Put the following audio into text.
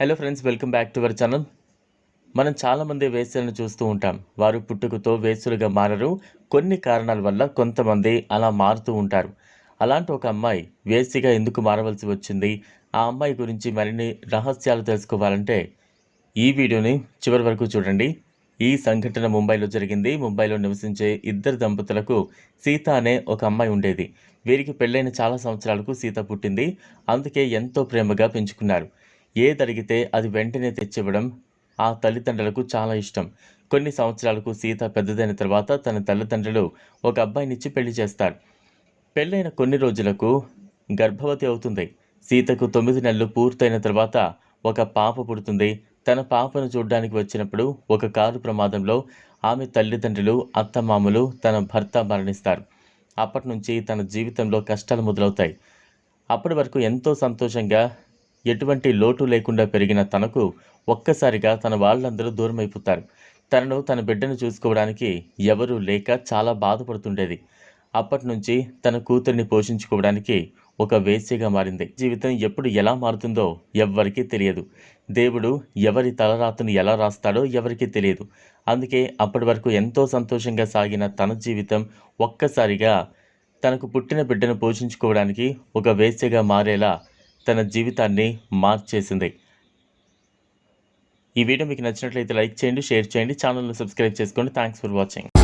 Hello friends welcome back to our channel మనం చాలామంది వేసులను చూస్తూ ఉంటాం. వారు పుట్టుకతో వేసులుగా మారరు. కొన్ని కారణాల వల్ల కొంతమంది అలా మారుతూ ఉంటారు. అలాంటి ఒక అమ్మాయి వేసిగా ఎందుకు మారవలసి వచ్చింది? ఆ అమ్మాయి గురించి మరిన్ని రహస్యాలు తెలుసుకోవాలంటే ఈ వీడియోని చివరి వరకు చూడండి. ఈ సంఘటన ముంబైలో జరిగింది. ముంబైలో నివసించే ఇద్దరు దంపతులకు సీత అనే ఒక అమ్మాయి ఉండేది. వీరికి పెళ్ళైన చాలా సంవత్సరాలకు సీత పుట్టింది. అందుకే ఎంతో ప్రేమగా పెంచుకున్నారు. ఏది అడిగితే అది వెంటనే తెచ్చివ్వడం ఆ తల్లిదండ్రులకు చాలా ఇష్టం. కొన్ని సంవత్సరాలకు సీత పెద్దదైన తర్వాత తన తల్లిదండ్రులు ఒక అబ్బాయినిచ్చి పెళ్ళి చేస్తారు. పెళ్ళైన కొన్ని రోజులకు గర్భవతి అవుతుంది. సీతకు తొమ్మిది నెలలు పూర్తయిన తర్వాత ఒక పాప పుడుతుంది. తన పాపను చూడడానికి వచ్చినప్పుడు ఒక కారు ప్రమాదంలో ఆమె తల్లిదండ్రులు అత్తమామలు తన భర్త మరణిస్తారు. అప్పటి నుంచి తన జీవితంలో కష్టాలు మొదలవుతాయి. అప్పటి వరకు ఎంతో సంతోషంగా ఎటువంటి లోటు లేకుండా పెరిగిన తనకు ఒక్కసారిగా తన వాళ్ళందరూ దూరమైపోతారు. తనను తన బిడ్డను చూసుకోవడానికి ఎవరూ లేక చాలా బాధపడుతుండేది. అప్పటి నుంచి తన కూతుర్ని పోషించుకోవడానికి ఒక వేశ్యగా మారింది. జీవితం ఎప్పుడు ఎలా మారుతుందో ఎవ్వరికీ తెలియదు. దేవుడు ఎవరి తలరాతను ఎలా రాస్తాడో ఎవరికీ తెలియదు. అందుకే అప్పటి వరకు ఎంతో సంతోషంగా సాగిన తన జీవితం ఒక్కసారిగా తనకు పుట్టిన బిడ్డను పోషించుకోవడానికి ఒక వేశ్యగా మారేలా తన జీవితాన్ని మార్చేసింది. ఈ వీడియో మీకు నచ్చినట్లయితే లైక్ చేయండి షేర్ చేయండి ఛానల్ను సబ్స్క్రైబ్ చేసుకోండి. Thanks for watching